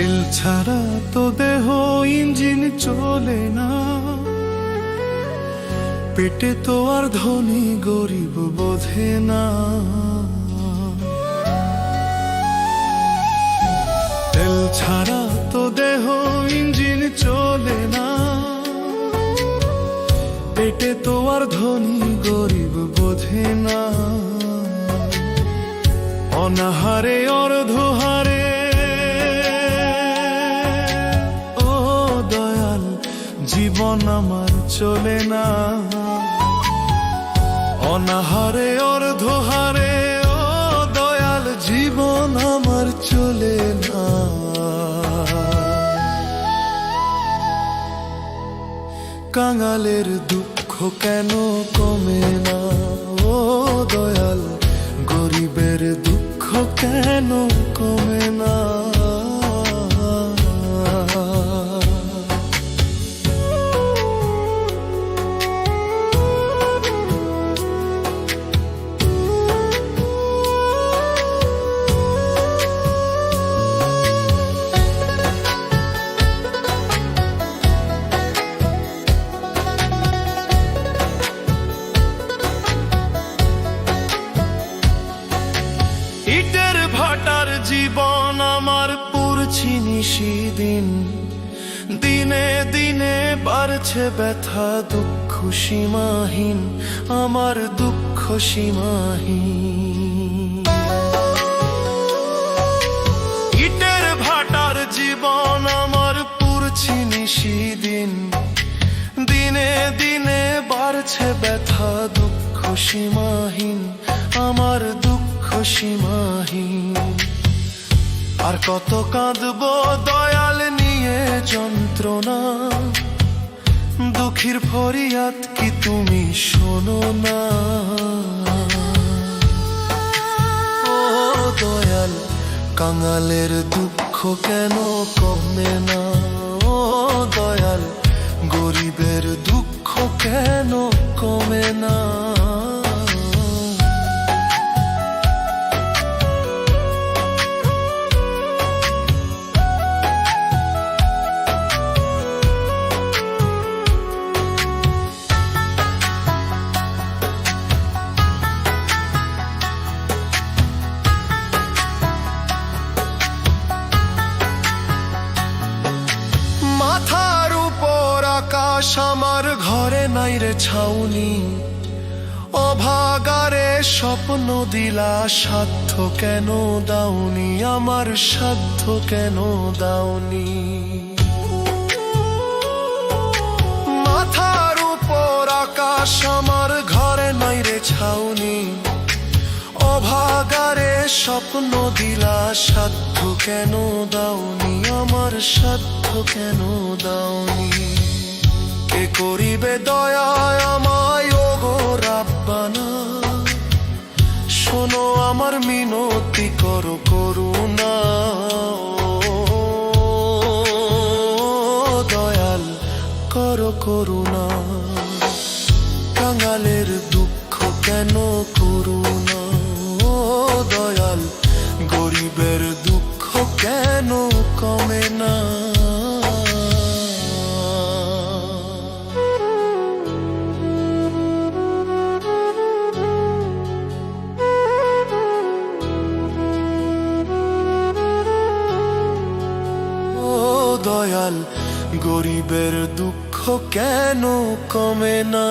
তেল ছাড়া তো দেহ ইঞ্জিন চলে না। পেটে তো আর ধনী গরিব বোঝে না। তেল ছাড়া তো দেহ ইঞ্জিন চলে না। পেটে তো আর ধনী গরিব বোঝে না। অনাহারে অর্ধহারে চলে না। অনাহারে, অর্ধহারে ও দয়াল জীবন আমার চলে না। কাঙালের দুঃখ কেন কমে না? ও দয়াল গরিবের দুঃখ কেন কমে আমার পুরছি নিশিদিন দিনে। দিনে বাড়ছে ব্যথা, দুঃখ সীমাহীন, আমার দুঃখ সীমাহীন। ইটের ভাটার জীবন আমার পুরছি নিশিদিন দিনে। দিনে বাড়ছে ব্যথা, দুঃখ সীমাহীন, আমার দুঃখ সীমাহীন আর কত কাঁদব দয়াল নিয়ে যন্ত্রণা। দুঃখীর ফরিয়াদ কি তুমি শোনো না? ও দয়াল, কাঙালের দুঃখ কেন কমে না? ও দয়াল, গরিবের দুঃখ কেন কমে না? আমার ঘরে নাই রে ছাউনি। অভাগারে স্বপ্ন দিলা, সাধ্য কেন দাউনি আমার সাধ্য কেন দাউনি মাথার উপর আকাশ আমার ঘরে নাই রে ছাউনি। অভাগারে স্বপ্ন দিলা, সাধ্য কেন দাউনি আমার সাধ্য কেন দাওনি? কে করিবে দয়া আমায় ও গো রাব্বানা। শোনো আমার মিনতি করো করুণা। দয়াল করো করুণা। কাঙালের দুঃখ কেন করুণা? দয়াল গরিবের দুঃখ কেন কমে না?